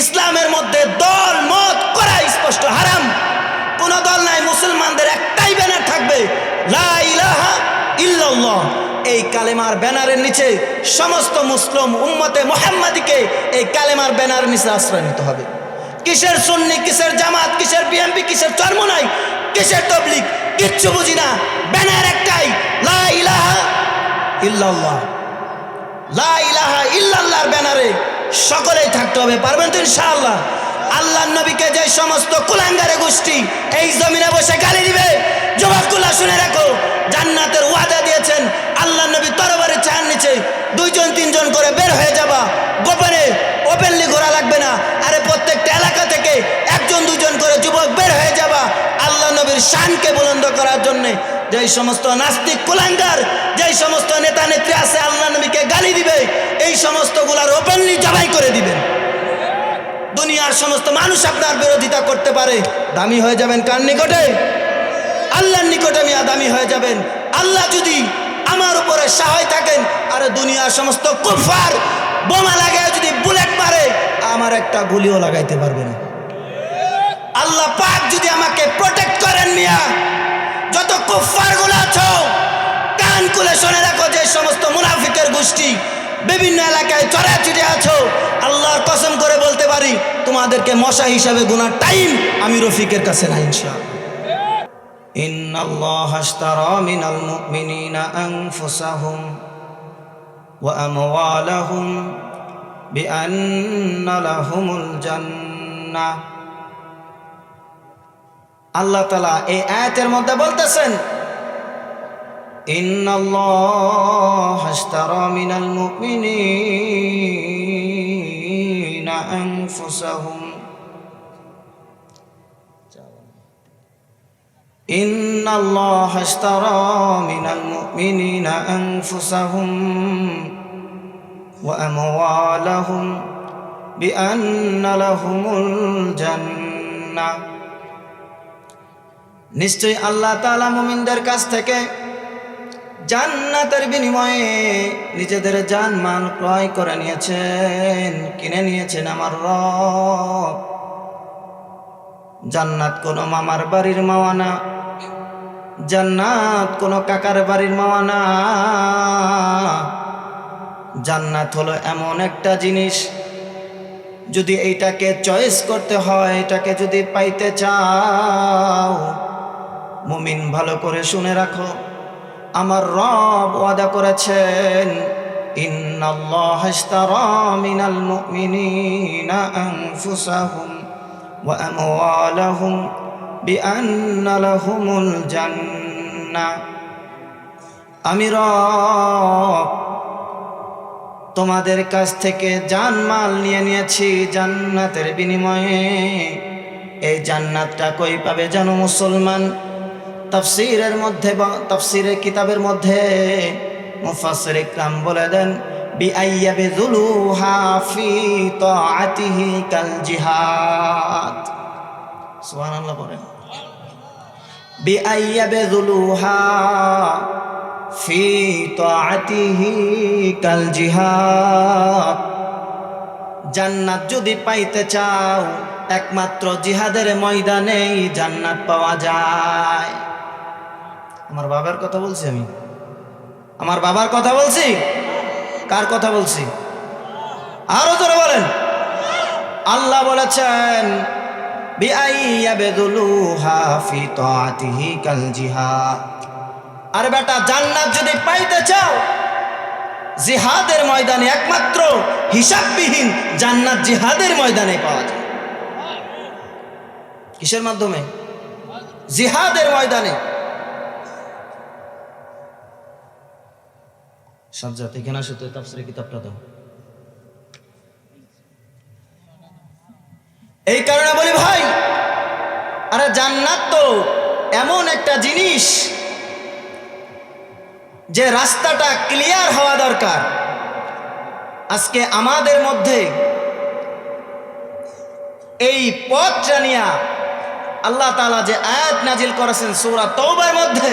ইসলামের মধ্যে দল, মত করা স্পষ্ট, হারাম। কোন দল নাই, মুসলমানদের একটাই ব্যানার থাকবে ইল্লাল্লাহ। এই কালেমার ব্যানারের নিচে সমস্ত মুসলিম উম্মতে মোহাম্মদীকে এই কালেমার ব্যানার নিচে আশ্রয় নিতে হবে। কিসের সুন্নি, কিসের জামাত, কিসের বিএমপি কিসের চর্মনাই কিসের তবলিক কিচ্ছু বুঝি না। ব্যানার একটাই, লা ইলাহা ইল্লাল্লাহ। লা ইলাহা ইল্লাল্লাহর ব্যানারে সকলেই থাকতে হবে, পারবেন তো ইনশাআল্লাহ? আল্লাহ নবীকে যে সমস্ত কুলাঙ্গারে গোষ্ঠী এই জমিনে বসে গালি দিবে যুবকগুলা শুনে রাখো। জান্নাতের ওয়াদা দিয়েছেন আল্লাহ নবী তরবারে চান নিচে দুইজন, তিনজন করে বের হয়ে যাবা। গোপনে ওপেনলি ঘোরা লাগবে না। আরে প্রত্যেকটা এলাকা থেকে একজন, দুজন করে যুবক বের হয়ে যাবা। আল্লাহ নবীর শানকে বুলন্দ করার জন্য যেই সমস্ত নাস্তিক কুলাঙ্গার, যেই সমস্ত নেতা নেত্রী আছে, আল্লাহ নবীকে গালি দিবে, এই সমস্তগুলার ওপেনলি জবাই করে দিবেন। দুনিয়ার সমস্ত মানুষ আপনার বিরোধিতা করতে পারে, দামি হয়ে যাবেন কার নিকটে? আল্লাহর নিকটে মিয়া দামি হয়ে যাবেন। আল্লাহ যদি আমার উপরে সহায় থাকেন, আর দুনিয়ার সমস্ত কুফার বোমা লাগায় যদি বুলেট মারে, আমার একটা গুলিও লাগাইতে পারবে না। আল্লাহ পাক যদি আমাকে প্রোটেক্ট করেন মিয়া যত কুফার গুলো আছো কান খুলে শুনে রাখো যে সমস্ত মুনাফিকের গোষ্ঠী বিভিন্ন এলাকায় চড়াচুড়ে আছো আল্লাহর কসম করে বলতে পারি তোমাদেরকে মশা হিসাবে গুনার টাইম আমি রফিকের কাছে না ইনশাআল্লাহ إن الله اشترى من المؤمنين أنفسهم وأموالهم بأن لهم الجنة আল্লাহ তালা এই আয়াতের মধ্যে বলতেছেন إن الله اشترى من المؤمنين أنفسهم إن الله اشترى من المؤمنين أنفسهم وأموالهم بأن لهم الجنة নিশ্চয়ই আল্লাহ তাআলা মুমিনদের কাছ থেকে জান্নাতের বিনিময়ে নিজেদের জানমাল ক্রয় করে নিয়েছেন, কিনে নিয়েছেন আমার রব। জান্নাত কোনো মামার বাড়ির মাওয়ানা, জান্নাত কোনো কাকার বাড়ির মাওয়ানা। জান্নাত হলো এমন একটা জিনিস, যদি এইটাকে চয়েস করতে হয়, এটাকে যদি পাইতে চাও মুমিন ভালো করে শুনে রাখো। আমার রব ওয়াদা করেছেন আমি তোমাদের কাছ থেকে জানমাল নিয়ে নিয়েছি জান্নাতের বিনিময়ে। এই জান্নাতটা কই পাবে জানো মুসলমান? তাফসিরের মধ্যে বা তাফসিরের কিতাবের মধ্যে মুফাসসির ইকরাম বলে দেন কাল জান্নাত যদি পাইতে চাও, একমাত্র জিহাদের ময়দানেই জান্নাত পাওয়া যায়। আমার বাবার কথা বলছি আমি? আমার বাবার কথা বলছি? কার কথা বলছি? আরও জোরে বলেন। আল্লাহ বলেছেন আর বেটা, জান্নাত যদি পাইতে চাও, জিহাদের ময়দানে একমাত্র হিসাববিহীন জান্নাত জিহাদের ময়দানে পাওয়া যায়। কিসের মাধ্যমে? জিহাদের ময়দানে। সাজ্জাদ এখানে আসো তো তাফসিরের কিতাবটা দাও। এই কারণে বলি, ভাই, আরে জান্নাত তো এমন একটা জিনিস যে রাস্তাটা ক্লিয়ার হওয়া দরকার। আজকে আমাদের মধ্যে এই পথ নিয়া আল্লাহ তাআলা যে আয়াত নাজিল করেছেন সূরা তওবার মধ্যে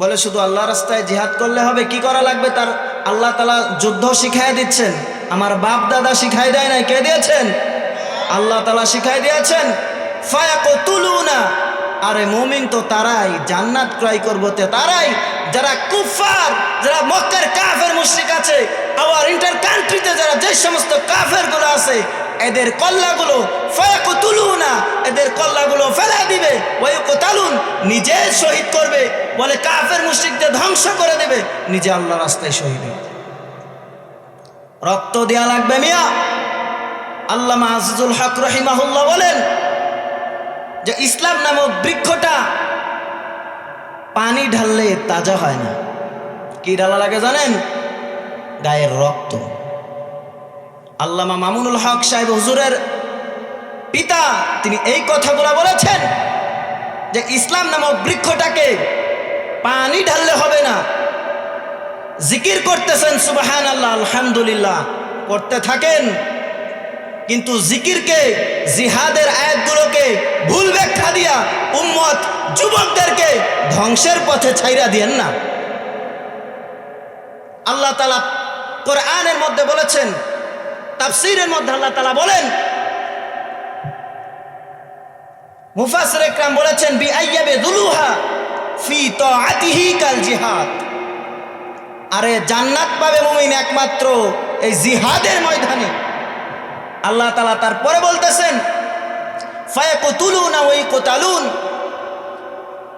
বলে শুধু আল্লাহ রাস্তায় জিহাদ করলে হবে, কি করা লাগবে তার? আল্লাহ তালা যুদ্ধ শিখাই দিচ্ছেন। আমার বাপ দাদা শিখাই দেয় নাই, কে দিয়েছেন? আল্লাহ তালা শিখাই দিয়েছেন তুলুনা আরে মুমিন তো তারাই, জান্নাত ক্রয় করব তে তারাই। যারা কুফার যারা মক্কার কাফের মুশরিক আছে আবার ইন্টার কান্ট্রিতে যারা যে সমস্ত আছে, এদের কল্লাগুলো তুলুনা এদের কল্লাগুলো ফেলা দিবে ওয়াইকো তালুন নিজে শহীদ করবে, বলে কাফের মুশরিকদের ধ্বংস করে দেবে, নিজে আল্লাহ রাস্তায় শহীদ রক্ত দেয়া লাগবে মিয়া। আল্লাহ আজিজুল হক রহিমাহুল্লাহ বলেন যে ইসলাম নামক বৃক্ষটা পানি ঢাললে তাজা হয় না। কি ঢালা লাগে জানেন? গায়ের রক্ত। আল্লামা মামুনুল হক সাহেব হুজুরের পিতা, তিনি এই কথাগুলো বলেছেন যে ইসলাম নামক বৃক্ষটাকে পানি ঢাললে হবে না। জিকির করতেছেন সুবাহান আল্লাহ আলহামদুলিল্লাহ, করতে থাকেন। কিন্তু জিকিরকে, জিহাদের আয়াতগুলোকে ভুল ব্যাখ্যা দিয়া উম্মত যুবকদেরকে ধ্বংসের পথে ছাইরা দিয়েন না। আল্লাহ তালা কোরআনের মধ্যে বলেছেন তাফসিরের মধ্যে আল্লাহ তালা বলেন মুফাসির একরাম বলেছেন বি আইয়াবে দুলুহা ফি তাআতিহি কাল জিহাদ। আরে জান্নাত পাবে মুমিন একমাত্র এই জিহাদের ময়দানে। আল্লাহ তালা তারপরে বলতেছেন, ফায়াকুতুলুনা ওই কোতালুন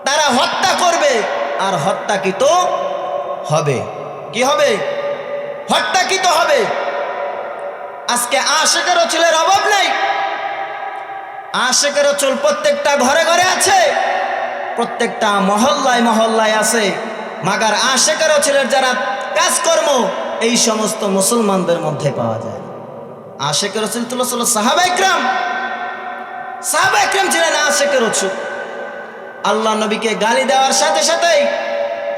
তারা হত্যা করবে, আর হত্যাকৃত হবে। কি হবে? হত্যাকৃত হবে। আজকে আশেকের চুলের অভাব নেই। আশেকের চুল প্রত্যেকটা ঘরে ঘরে আছে, প্রত্যেকটা মহল্লায় মহল্লায় আছে। মাগার আশেকের ছেলের যারা কাজকর্ম, এই সমস্ত মুসলমানদের মধ্যে পাওয়া যায় আশেকের রসুল তুল্লাহ সাহাবা ইকরাম। সাহাবা ইকরাম ছিলেন আশেকের রসুল আল্লাহ নবীকে গালি দেওয়ার সাথে সাথেই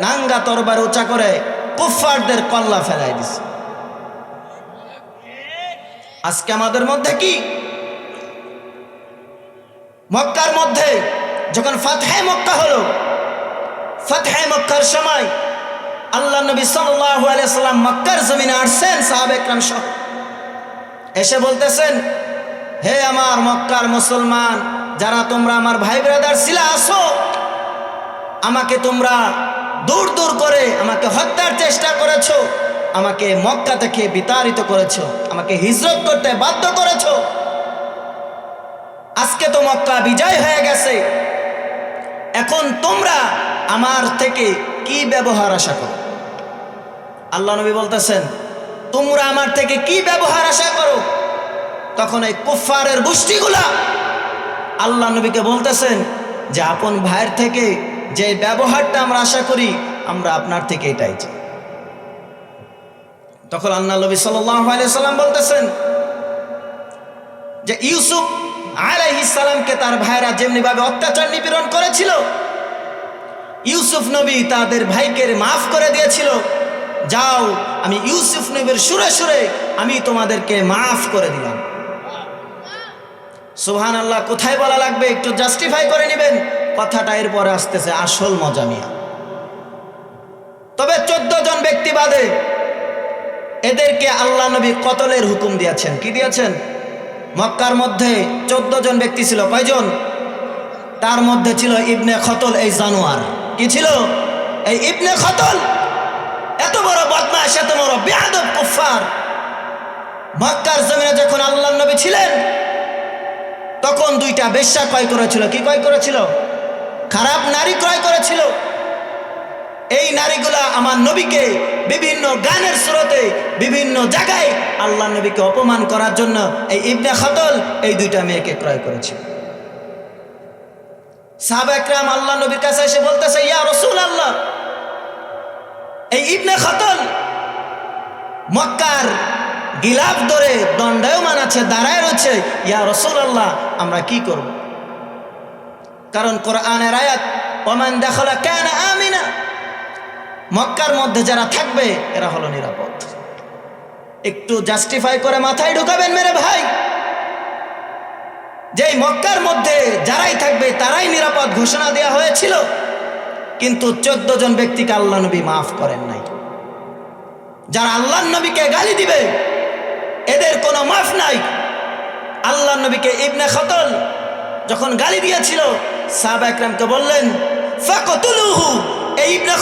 নাঙ্গা তরবার উঁচা করে কুফফারদের কল্লা ফেলাই দিছে। আজকে আমাদের মধ্যে কি? মক্কার মধ্যে যখন ফাতহে মক্কা হলো, ফাতহে মক্কার সময় আল্লাহ নবী সাল্লাম মক্কার জমিনে আসছেন সাহাবে একরাম সহ। এসে বলতেছেন, হে আমার মক্কার মুসলমান, যারা তোমরা আমার ভাই ব্রাদার ছিলা, আসো। আমাকে তোমরা দূর দূর করে আমাকে হত্যার চেষ্টা করেছ। আমাকে মক্কা থেকে বিতাড়িত করেছ, আমাকে হিজরত করতে বাধ্য করেছ। আজকে তো মক্কা বিজয় হয়ে গেছে। এখন তোমরা আমার থেকে কি ব্যবহার আশা করো? আল্লাহ নবী বলতেছেন, তোমরা আমার থেকে কি ব্যবহার আশা করো? তখন এই কুফারের গোষ্ঠীগুলা আল্লাহ নবীকে বলতেছেন যে, আপন ভাইয়ের থেকে যে ব্যবহারটা আমরা আশা করি, আমরা আপনার থেকে এটাই চাই। তখন আল্লাহ নবী সাল্লাম বলতেছেন যে ইউসুফ আলাইহিসালামকে তার ভাইরা যেমনিভাবে অত্যাচার নিপীড়ন করেছিল, ইউসুফ নবী তাদের ভাইকে মাফ করে দিয়েছিল, যাও, আমি ইউসুফ নবীর সুরে সুরে আমি তোমাদেরকে মাফ করে দিলাম। সুহান আল্লাহ কোথায় বলা লাগবে? একটু জাস্টিফাই করে নেবেন। কথাটা এরপরে আসতেছে আসল মজা তবে চোদ্দ জন ব্যক্তি বাদে এদেরকে আল্লাহ নবী কতলের হুকুম দিয়েছেন? কি দিয়েছেন? মক্কার মধ্যে চোদ্দ জন ব্যক্তি ছিল। কয়জন? তার মধ্যে ছিল ইবনে খতল, এই জানোয়ার। কি ছিল? এই ইবনে খতল! এত বড় বদমাস এত বড় বেয়াদব কুফার মক্কার জমিনে যখন আল্লাহ নবী ছিলেন, তখন দুইটা বেশ্যা ক্রয় করেছিল। কি ক্রয় করেছিল? খারাপ নারী ক্রয় করেছিল। এই নারীগুলা আমার নবীকে বিভিন্ন গানের স্রোতে, বিভিন্ন জায়গায় আল্লাহ নবীকে অপমান করার জন্য এই ইবনে খতল এই দুইটা মেয়েকে ক্রয় করেছিল সাহাবা একরাম আল্লাহ নবীর কাছে এসে বলতেছে, ইয়া রসুল আল্লাহ এই ইবনে খতল মক্কার গিলাফ ধরে দণ্ডায়মান আছে, দাঁড়ায় রয়েছে, ইয়া রসুল আল্লাহ আমরা কি করব? কারণ কোরআনের আয়াত, ওমান দেখালা কেন আমিনা মক্কার মধ্যে যারা থাকবে, এরা হলো নিরাপদ। একটু জাস্টিফাই করে মাথায় ঢুকাবেন মেরে ভাই। যেই মক্কার মধ্যে যারাই থাকবে, তারাই নিরাপদ ঘোষণা দেওয়া হয়েছিল। কিন্তু চোদ্দ জন ব্যক্তিকে আল্লাহ নবী মাফ করেন নাই। যারা আল্লাহ নবীকে গালি দিবে, এদের কোনো মাফ নাই। আল্লাহ নবীকে ইবনে খতল যখন গালি দিয়েছিল, সাহাব একরামকে বললেন, ফাকতুলুহু এই ইবনে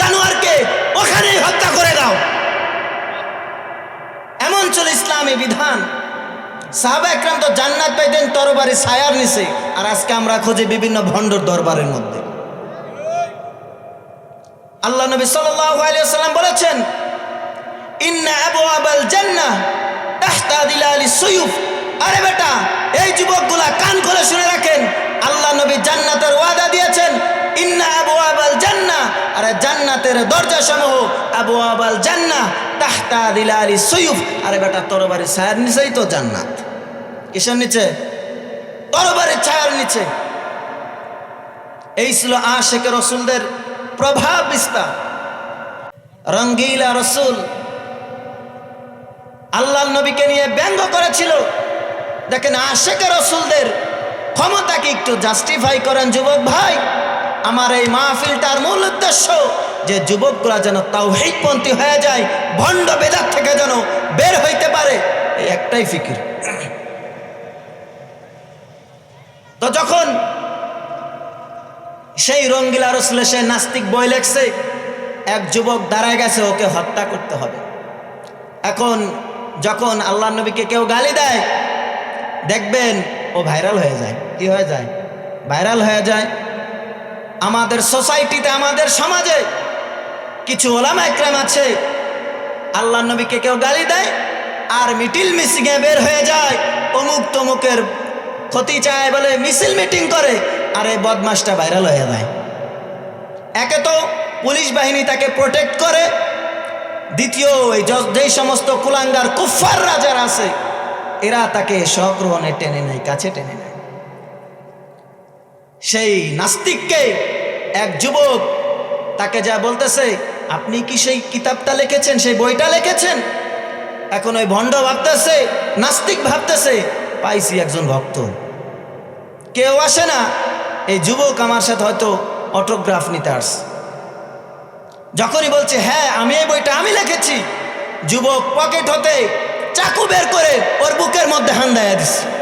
জানোয়ারকে ওখানেই হত্যা করে দাও। এমন ছিল ইসলামী বিধান। সাহাবা একরাম তো জান্নাত পাইতেন, তরবারি ছায়ার নিচে। আর আজকে আমরা খুঁজি বিভিন্ন ভণ্ডর দরবারের মধ্যে। আল্লাহ নবী ওয়াসাল্লাম বলেছেন, ইন্না জান্নাহ তাহতা দিলালি সুয়ুফ। আরে বেটা, এই যুবকগুলা কান খুলে শুনে রাখেন, আল্লাহ নবী জান্নাতের ওয়াদা দিয়েছেন ইন্না আবওয়াবাল জান্না আরে জান্নাতের দরজা সমূহ আবওয়াবাল জান্না তাহতা দিলালি সুয়ুফ। আরে বেটা, তরবারি ছায়ার নিচেই তো জান্নাত। কিসের নিচে? তরবারির ছায়ার নিচে। এই ছিল আশেকে রসুলদের প্রভাব বিস্তার। রঙ্গিলা রসুল আল্লাহ নবীকে নিয়ে ব্যঙ্গ করেছিল। দেখেন আশেকে রসুলদের ক্ষমতাকে একটু জাস্টিফাই করেন যুবক ভাই? আমার এই মাহফিলটার মূল উদ্দেশ্য যে যুবকগুলা যেন তাও হেকপন্থী হয়ে যায়, ভণ্ড বেদার থেকে যেন বের হইতে পারে, এই একটাই ফিকির। তো যখন সেই রঙ্গিলা রসুলে সে নাস্তিক বই লেখছে, এক যুবক দাঁড়ায় গেছে, ওকে হত্যা করতে হবে। এখন যখন আল্লাহ নবীকে কেউ গালি দেয়, দেখবেন ও ভাইরাল হয়ে যায়। কি হয়ে যায়? ভাইরাল হয়ে যায়। আমাদের সোসাইটিতে, আমাদের সমাজে কিছু ওলামা একরাম আছে। আল্লাহ নবীকে কেউ গালি দেয়, আর মিটিল মিসিংয়ে বের হয়ে যায়। অমুক তমুকের ক্ষতি চায় বলে মিছিল মিটিং করে, আর এই বদমাসটা ভাইরাল হয়ে যায়। একে তো পুলিশ বাহিনী তাকে প্রোটেক্ট করে। দ্বিতীয়, এই যেই সমস্ত কুলাঙ্গার কুফার রাজার আছে, এরা তাকে স্বগ্রহণে টেনে নেয়, কাছে টেনে নেয়। সেই নাস্তিককে এক যুবক তাকে যা বলতেছে, আপনি কি সেই কিতাবটা লিখেছেন, সেই বইটা লিখেছেন? এখন ওই ভণ্ড ভাবতেছে, নাস্তিক ভাবতেছে, পাইছি একজন ভক্ত। কেউ আসে না, এই যুবক আমার সাথে হয়তো অটোগ্রাফ নিতে আসছে। যখনই বলছে হ্যাঁ আমি এই বইটা আমি লিখেছি। যুবক পকেট হতে চাকু বের করে ওর বুকের মধ্যে হান্দায়া দিছে।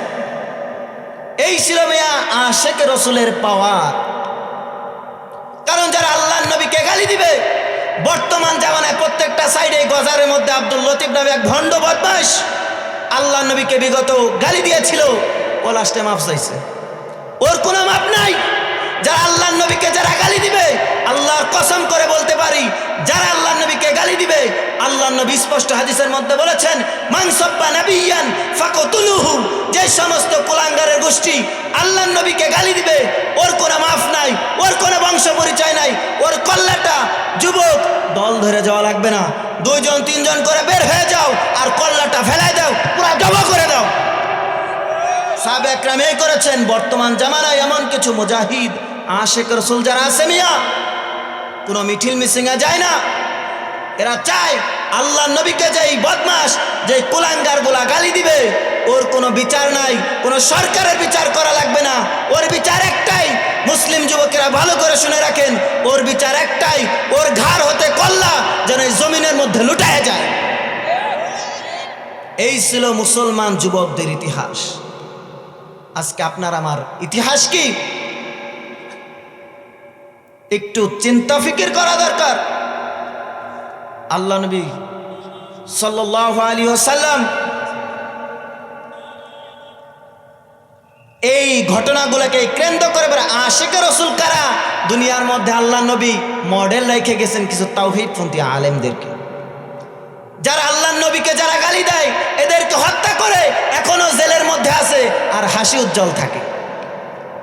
এই ছিল মেয়া আশেক রসুলের পাওয়া কারণ যারা আল্লাহ নবীকে গালি দিবে, বর্তমান জামানায় প্রত্যেকটা সাইডে গজারের মধ্যে আব্দুল লতিফ নামে এক ভণ্ড বদমাস আল্লাহ নবীকে বিগত গালি দিয়েছিল, ও লাস্টে মাফ চাইছে। ওর কোনো মাপ নাই। যারা আল্লাহ নবীকে যারা গালি দিবে, আল্লাহর কসম করে বলতে পারি, যারা আল্লাহ নবীকে গালি দিবে আল্লাহ নবী স্পষ্ট হাদিসের মধ্যে বলেছেন মানসব্বা নাবিয়ান ফাকতুলুহু যে সমস্ত কুলাঙ্গারের গোষ্ঠী আল্লাহ নবীকে গালি দিবে, ওর কোনো মাফ নাই, ওর কোনো বংশ পরিচয় নাই, ওর কল্লাটা যুবক, দল ধরে যাওয়া লাগবে না, দুইজন তিনজন করে বের হয়ে যাও, আর কল্লাটা ফেলাই দাও, পুরা জমা করে দাও। সাহাবে একরাম এই করেছেন, বর্তমান জামানায় এমন কিছু মুজাহিদ আশেক রসুল যারা আছে মিয়া, কোনো মিঠিল মিসিংয়ে যায় না। এরা চায় আল্লাহ নবীকে যে এই বদমাস যে কুলাঙ্গারগুলা গালি দিবে, ওর কোনো বিচার নাই, কোনো সরকারের বিচার করা লাগবে না। ওর বিচার একটাই, মুসলিম যুবকেরা ভালো করে শুনে রাখেন, ওর বিচার একটাই, ওর ঘাড় হতে কল্লা যেন এই জমিনের মধ্যে লুটায় যায়। এই ছিল মুসলমান যুবকদের ইতিহাস। আজকে আপনার আমার ইতিহাস কি? একটু চিন্তা ফিকির করা দরকার। আল্লাহ নবী সাল্লাম এই ঘটনাগুলোকে কেন্দ্র করে বেড়া আশেকের রসুল কারা? দুনিয়ার মধ্যে আল্লাহ নবী মডেল রেখে গেছেন কিছু তাওহিদ ফন্তি আলেমদেরকে। যারা আল্লাহ নবীকে যারা গালি দেয়, এদেরকে হত্যা করে এখনও জেলের মধ্যে আছে আর হাসি উজ্জ্বল থাকে।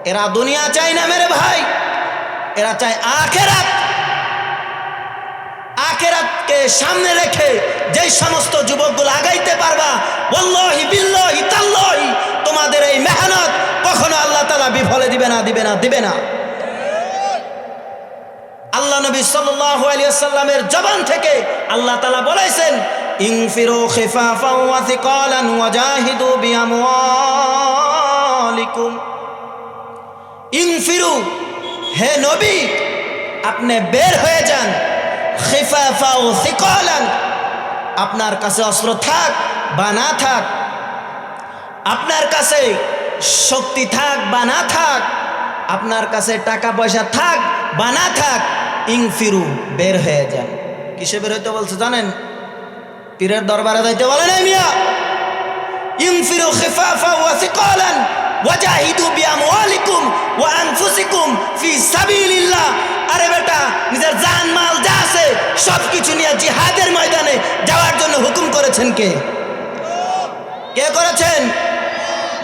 এরা দুনিয়া চায় না মেরে ভাই। এরা চায় আখেরাত। আখেরাতকে সামনে রেখে যেই সমস্ত যুবকগুলো আগাইতে পারবা, ওয়াল্লাহি বিল্লাহি তাল্লাহি, তোমাদের এই মেহনত কখনো আল্লাহ তালা বিফলে দিবে না দিবে না দিবে না। আল্লাহ নবী সাল্লাল্লাহু আলাইহি সাল্লামের জবান থেকে আল্লাহ তাআলা বলেছেন ইনফিরু খিফাফাও ওয়া থিকালান ওয়াজাহিদু বিআমওয়ালিকুম। ইনফিরু হে নবী, আপনি বের হয়ে যান। থিকালান আপনার কাছে অস্ত্র থাক বা না থাক, আপনার কাছে শক্তি থাক বা না থাক, আপনার কাছে টাকা পয়সা থাক বা না থাক, ইংফিরু, বের হয়ে যান। কিসে বের হইতে বলছে জানেন? পীরের দরবারে যাইতে বলেন মিয়া। ইংফিরু খিফাফা ওয়া সিকালান ওয়াজাহিদু বিআমওয়ালিকুম ওয়া আনফুসিকুম ফি সাবিলিল্লাহ। আরে বেটা, নিজের জান, মাল যা আছে সব কিছু নিয়ে জিহাদের ময়দানে যাওয়ার জন্য হুকুম করেছেন কে? কে করেছেন?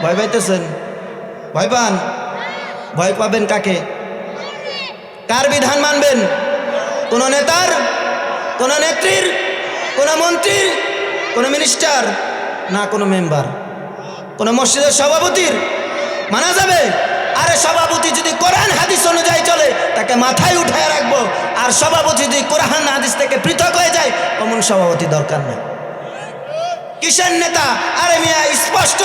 ভয় পাইতেছেন? ভয় পান? ভয় পাবেন কাকে? কার বিধান মানবেন? কোন নেতার? কোন নেত্রীর? কোন মন্ত্রীর? কোন মিনিস্টার? না কোনো মেম্বার? কোন মসজিদের সভাপতির? মানা যাবে? আরে সভাপতি যদি কোরআন, হাদিস অনুযায়ী চলে, তাকে মাথায় উঠায় রাখব। আর সভাপতি যদি কোরআন, হাদিস থেকে পৃথক হয়ে যায়, অমন সভাপতি দরকার নেই। কিসের নেতা? আরে মিয়া, স্পষ্ট।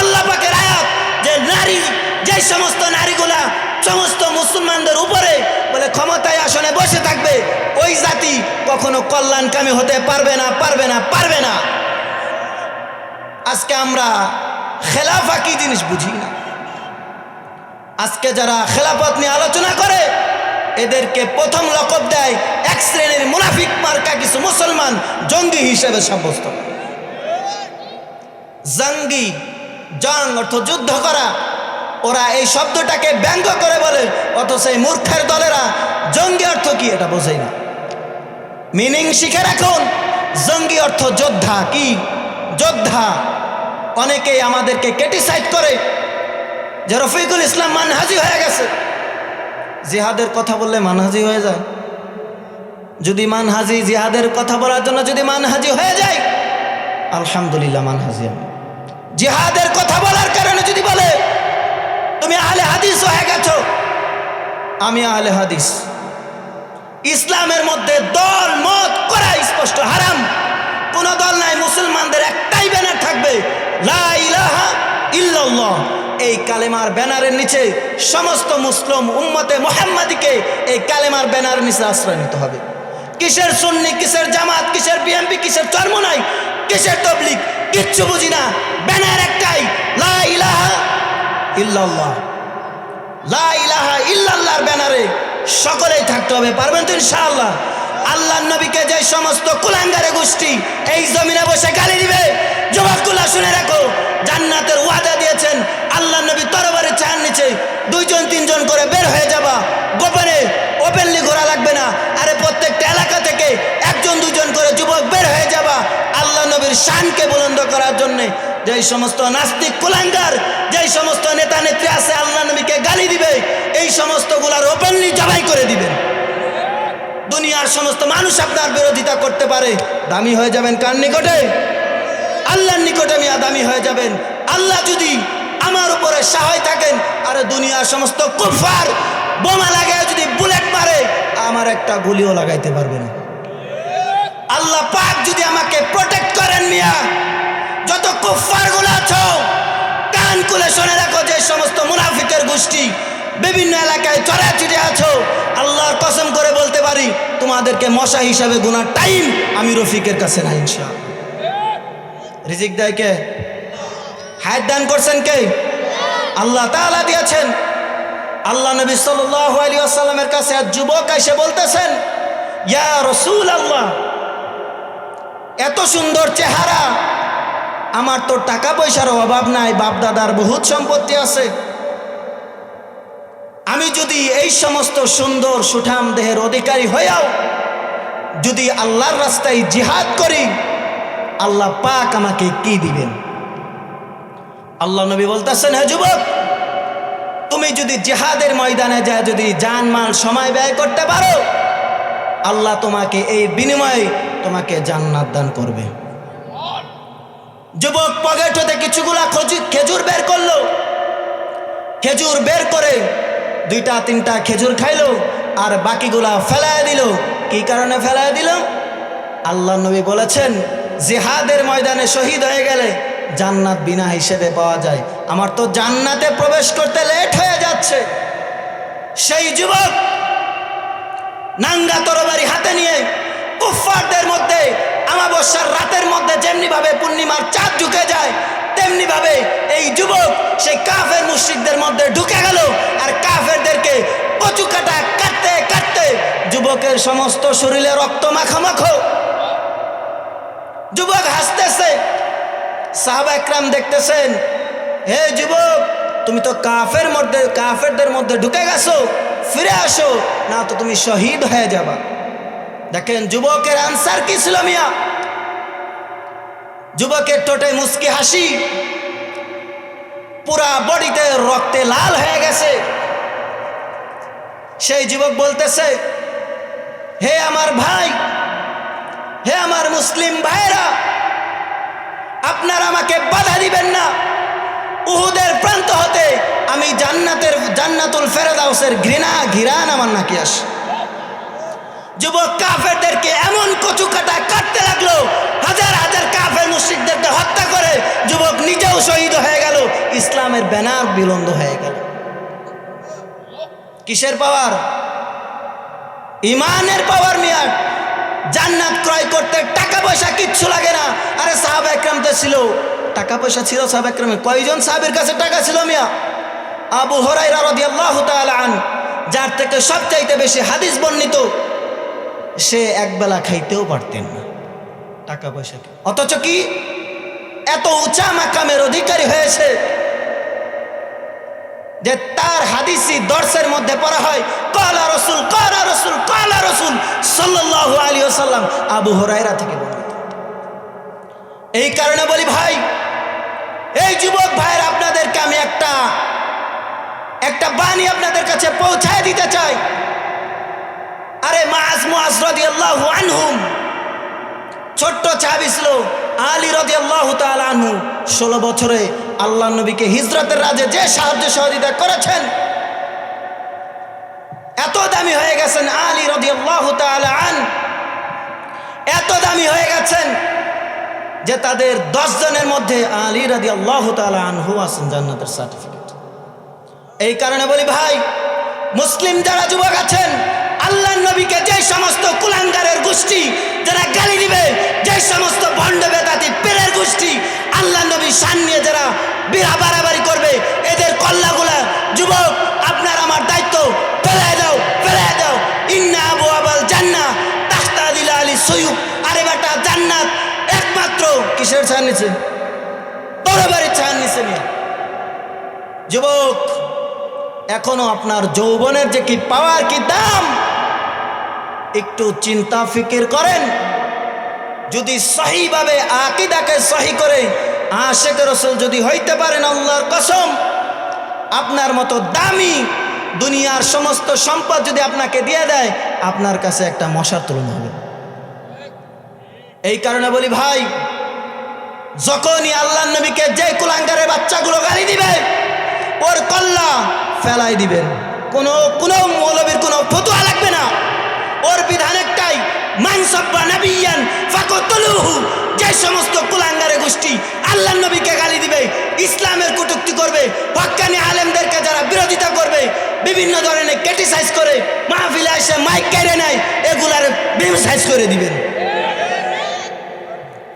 আল্লাহ পাকের আয়াত, যে নারী, যে সমস্ত নারীগুলা, সমস্ত মুসলমানদের উপরে বলে ক্ষমতায় আসনে বসে থাকবে, ওই জাতি কখনো কল্যাণকামী হতে পারবে না পারবে না পারবে না। আজকে আমরা খেলাফা কি জিনিস বুঝি না। আজকে যারা খেলাফত নিয়ে আলোচনা করে, এদেরকে প্রথম লকব দেয় এক শ্রেণির মুনাফিক মার্কা কিছু মুসলমান জঙ্গি হিসেবে সাব্যস্ত জঙ্গি, জং অর্থ যুদ্ধ করা, ওরা এই শব্দটাকে ব্যঙ্গ করে বলে, অথচ এই মূর্খের দলেরা জঙ্গি অর্থ কি এটা বোঝেই না। মিনিং শিখে রাখুন, জঙ্গি অর্থ যোদ্ধা কি? যোদ্ধা, অনেকেই আমাদেরকে কেটিসাইড করে যে রফিকুল ইসলাম মানহাজি হয়ে গেছে। জিহাদের কথা বললে মানহাজি হয়ে যায়। যদি মানহাজি জিহাদের কথা বলার জন্য যদি মানহাজি হয়ে যায়, আলহামদুলিল্লাহ মানহাজি আমি জিহাদের কথা বলার কারণে যদি বলে, তুমি আহলে হাদিস হয়ে গেছো। আমি আহলে হাদিস। ইসলামের মধ্যে দল, মত করা স্পষ্ট, হারাম। কোন দল নাই, মুসলমানদের একটাই ব্যানার থাকবে, লা ইলাহা ইল্লাল্লাহ। এই কালেমার ব্যানারের নিচে সমস্ত মুসলিম উম্মতে মোহাম্মদীকে এই কালেমার ব্যানার নিচে আশ্রয় নিতে হবে। কিসের সুন্নি, কিসের জামাত, কিসের বিএমপি, কিসের চর্মনাই কিসের তবলিক কিচ্ছু বুঝি না। ব্যানার একটাই, লা ইলাহা ইল্লাল্লাহ। লা ইলাহা ইল্লাল্লাহর ব্যানারে সকলেই থাকতে হবে, পারবেন তো ইনশাআল্লাহ? আল্লাহ নবীকে যে সমস্ত কুলাঙ্গারে গোষ্ঠী এই জমিনে বসে গালি দিবে যুবকগুলা শুনে রাখো। জান্নাতের ওয়াদা দিয়েছেন। আল্লাহ নবী তরবারে চান নিচে। দুইজন, তিনজন করে বের হয়ে যাবা। গোপনে ওপেনলি ঘোরা লাগবে না। আরে প্রত্যেকটা এলাকা থেকে একজন দুজন করে যুবক বের হয়ে যাবা। আল্লাহ নবীর শানকে বুলন্দ করার জন্যে যেই সমস্ত নাস্তিক কুলাঙ্গার, যেই সমস্ত নেতা নেত্রী আছে, আল্লাহ নবীকে গালি দিবে। এই সমস্তগুলার ওপেনলি জবাই করে দিবেন দুনিয়ার সমস্ত মানুষ আপনার বিরোধিতা করতে পারে। দামি হয়ে যাবেন কার নিকটে? আল্লাহর নিকটে মিয়া দামি হয়ে যাবেন। আল্লাহ যদি আমার উপরে সহায় থাকেন, আর দুনিয়ার সমস্ত কুফার বোমা লাগায় যদি বুলেট মারে, আমার একটা গুলিও লাগাইতে পারবে না। আল্লাহ পাক যদি আমাকে প্রোটেক্ট করেন মিয়া, যত কুফারগুলো আছো, কান খুলে শুনে রাখো যে সমস্ত মুনাফিকের গোষ্ঠী বিভিন্ন এলাকায় চড়াচড়ি আছো। আল্লাহর কসম করে বলতে পারি, তোমাদেরকে মশা হিসাবে গুনার টাইম আমি রফিকের কাছে না ইনশা রিজিক দেয় কে? হায়াত দান করছেন কে? আল্লাহ তাআলা দিয়েছেন। আল্লাহ নবী আলাইহি ওয়াসাল্লামের কাছে এক যুবক এসে বলতেছেন, ইয়া রসুল আল্লাহ এত সুন্দর চেহারা, আমার তো টাকা পয়সার অভাব নাই বাপ দাদার বহুত সম্পত্তি আছে। আমি যদি এই সমস্ত সুন্দর সুঠাম দেহের অধিকারী হয়েও যদি আল্লাহর রাস্তায় জিহাদ করি আল্লাহ পাক আমাকে কি দিবেন? আল্লাহ নবী বলতেছেন, হে যুবক, তুমি যদি জিহাদের ময়দানে যা যদি জানমাল সময় ব্যয় করতে পারো, আল্লাহ তোমাকে এই বিনিময়ে তোমাকে জান্নাত দান করবে। যুবক, পকেট হতে কিছুগুলা খজু- খেজুর বের করল। খেজুর বের করে দুইটা, তিনটা খেজুর খাইলো আর বাকিগুলা ফেলায় দিল। কি কারণে ফেলায় দিল? আল্লাহ নবী বলেছেন জিহাদের ময়দানে শহীদ হয়ে গেলে জান্নাত বিনা হিসেবে পাওয়া যায়। আমার তো জান্নাতে প্রবেশ করতে লেট হয়ে যাচ্ছে। সেই যুবক নাঙ্গা তরবারি হাতে নিয়ে কুফফারদের মধ্যে, আমাবস্যার রাতের মধ্যে যেমনি ভাবে পূর্ণিমার চাঁদ ঢুকে যায় তেমনি ভাবে এই যুবক সেই কাফের মুশ্রিকদের মধ্যে ঢুকে গেল আর কাফেরদেরকে কচু কাটা কাটতে কাটতে যুবকের সমস্ত শরীরে রক্ত মাখামাখো যুবক হাসতেছে। সাহাবা একরাম দেখতেছেন, হে যুবক, তুমি তো কাফের মধ্যে, কাফেরদের মধ্যে ঢুকে গেছো, ফিরে আসো, না তো তুমি শহীদ হয়ে যাবা। দেখেন, যুবকের আনসার কি ছিল মিয়া? যুবকের টোটে মুস্কি হাসি, পুরা বডিতে রক্তে লাল হয়ে গেছে। সেই যুবক বলতেছে, হে আমার ভাই হে আমার মুসলিম ভাইরা আপনারা আমাকে বাধা দিবেন না। উহুদের প্রান্ত হতে আমি জান্নাতের, জান্নাতুল ফেরাদাউসের ঘৃণা, ঘিরান আমার নাকি আসে। যুবক কাফেরদেরকে এমন কচু কাটা কাটতে লাগল, হাজার হাজার কাফের মুশরিকদেরকে হত্যা করে যুবক নিজেও শহীদ হয়ে গেল, ইসলামের ব্যানার বিলন্দ হয়ে গেল। কিসের পাওয়ার? ইমানের পাওয়ার মিয়ার। জান্নাত ক্রয় করতে টাকা পয়সা কিচ্ছু লাগে না। আরে সাহাব একরাম তো ছিল। টাকা পয়সা ছিল সাহাব একরামে। কয়জন সাহাবের কাছে টাকা ছিল মিয়া? আবু হরাইরা রাদিয়াল্লাহু তাআলা আন, যার থেকে সবচাইতে বেশি হাদিস বর্ণিত, সে একবেলা খাইতেও পারতেন না। টাকা পয়সা অথচ কি? এত উঁচা মাকামের অধিকারী হয়েছে যে তার হাদিসি দর্শের মধ্যে পড়া হয়। কলা রসুল কলা রসুল কলা রসুল সাল্লাল্লাহু আলী সাল্লাম আবু হরাইরা থেকে বর্ণিত। এই কারণে বলি ভাই, এই যুবক ভাইয়ের আপনাদেরকে আমি একটা একটা বাণী আপনাদের কাছে পৌঁছায় দিতে চাই। আরে মাস মুআজ রাদিয়াল্লাহু আনহুম, ছোট্ট চাবি ছিল আলী রাদিয়াল্লাহু তাআলা আনহু। ষোলো বছরে আল্লাহ নবীকে হিজরতের রাজে যে সাহায্য সহযোগিতা করেছেন এত দামি হয়ে গেছেন আলী রাদিয়াল্লাহু আন। এত দামি হয়ে গেছেন যে তাদের দশ জনের মধ্যে আলী রাদিয়াল্লাহু তাআলা আনহু আছেন জান্নাতের সার্টিফিকেট এই কারণে বলি, ভাই, মুসলিম যারা যুবক আছেন আল্লাহ নবীকে যে সমস্ত কুলাঙ্গারের গোষ্ঠী যারা গালি দিবে, যে সমস্ত ভণ্ড বেদাতি পেরের গোষ্ঠী আল্লাহ নবী সান নিয়ে যারা বিরা বাড়াবাড়ি করবে, এদের কল্লাগুলা, যুবক, আপনার আমার দায়িত্ব ফেলায় আবাল জান্না তাখতা দিলা আলী সৈয়ুব আরে বেটা জান্নাত। একমাত্র কিসের ছান নিচে? তরবারির ছান নিচে যুবক, এখনও আপনার যৌবনের যে কি পাওয়ার, কি দাম? একটু চিন্তা ফিকির করেন। যদি সহিভাবে আকিদাকে সহি করে আশেখ রসুল যদি হইতে পারেন আল্লাহর কসম, আপনার মতো দামি দুনিয়ার সমস্ত সম্পদ যদি আপনাকে দিয়ে দেয়, আপনার কাছে একটা মশার তুলনা হবে। এই কারণে বলি, ভাই, যখনই আল্লাহ নবীকে যে কুলাঙ্গারের বাচ্চাগুলো গালি দিবে, ওর কল্লা ফেলাই দিবেন। কোনো কোনো মৌলবীর কোনো ফতুয়া লাগবে না। ওর বিধান একটাই মানসব্বা নাবিয়ান ফাকতলুহু যে সমস্ত কুলাঙ্গারে গোষ্ঠী আল্লাহ নবীকে গালি দিবে ইসলামের কটুক্তি করবে হক্কানি আলেমদেরকে যারা বিরোধিতা করবে বিভিন্ন ধরনের ক্রিটিসাইজ করে মাহফিলে এসে মাইক কেড়ে নেয় এগুলার সাইজ করে দিবেন।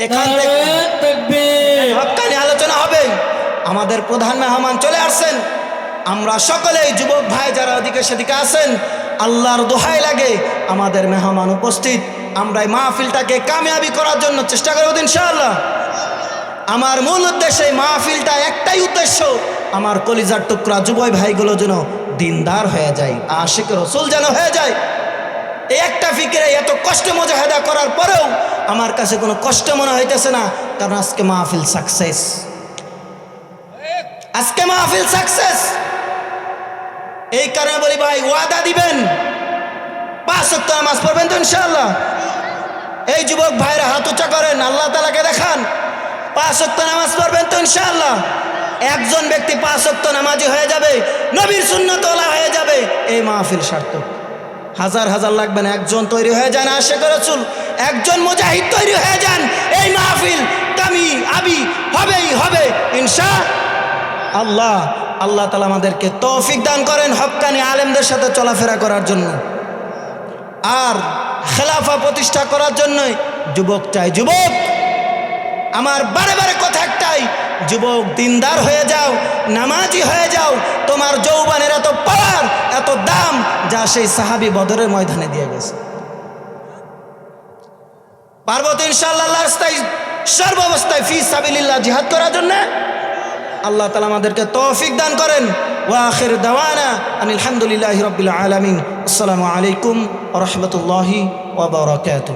এখান থেকে হক্কানি আলোচনা হবে। আমাদের প্রধান মেহমান চলে আসছেন। আমরা সকলেই যুবক ভাই যারা ওদিকে সেদিকে আছেন, আল্লাহর দোহাই লাগে, আমাদের মেহমান উপস্থিত। আমরা এই মাহফিলটাকে কামিয়াবি করার জন্য চেষ্টা করব ইনশাআল্লাহ। আমার মূল উদ্দেশ্য এই মাহফিলটা একটাই উদ্দেশ্য, আমার কলিজার টুকরা যুবই ভাইগুলো যেন দিনদার হয়ে যায়, আশিক রসুল যেন হয়ে যায়। এই একটা ফিকিরে এত কষ্ট মজাহেদা করার পরেও আমার কাছে কোনো কষ্ট মনে হইতেছে না, কারণ আজকে মাহফিল সাকসেস আজকে মাহফিল সাকসেস এই কারণে বলি ভাই, ওয়াদা দিবেন। পাঁচ সপ্তাহ নামাজ পড়বেন তো ইনশাল্লাহ এই যুবক ভাইরা হাত উঁচা করেন, আল্লাহ তালাকে দেখান। পাঁচ ওয়াক্ত নামাজ পড়বেন তো ইনশাআল্লাহ। একজন ব্যক্তি পাঁচ ওয়াক্ত নামাজি হয়ে যাবে, নবীর সুন্নতওয়ালা হয়ে যাবে, এই মাহফিল সার্থক। হাজার হাজার লাগবেন একজন তৈরি হয়ে যান আশে রসুল, একজন মুজাহিদ তৈরি হয়ে যান, এই মাহফিল কামি আবি হবেই হবে, ইনশা আল্লাহ। আল্লাহ তালা আমাদেরকে তৌফিক দান করেন হক্কানি আলেমদের সাথে চলাফেরা করার জন্য। আর খেলাফা প্রতিষ্ঠা করার জন্যই যুবক চাই, যুবক! আমার বারে বারে কথা একটাই, যুবক দিনদার হয়ে যাও, নামাজি হয়ে যাও, তোমার যৌবানের এত পাওয়ার, এত দাম যা সেই সাহাবি বদরের ময়দানে দিয়ে গেছে। পার্বত ইনশাল্লাহ রাস্তায় সর্বাবস্থায় ফি সাবিলিল্লাহ জিহাদ করার জন্য আল্লাহ তালা আমাদেরকে তৌফিক দান করেন। ওয়াখের দাওয়ানা আনিল হামদুলিল্লাহি রাব্বিল আলামিন। আসসালামু আলাইকুম রহমতুল্লাহি বারাকাতুহু।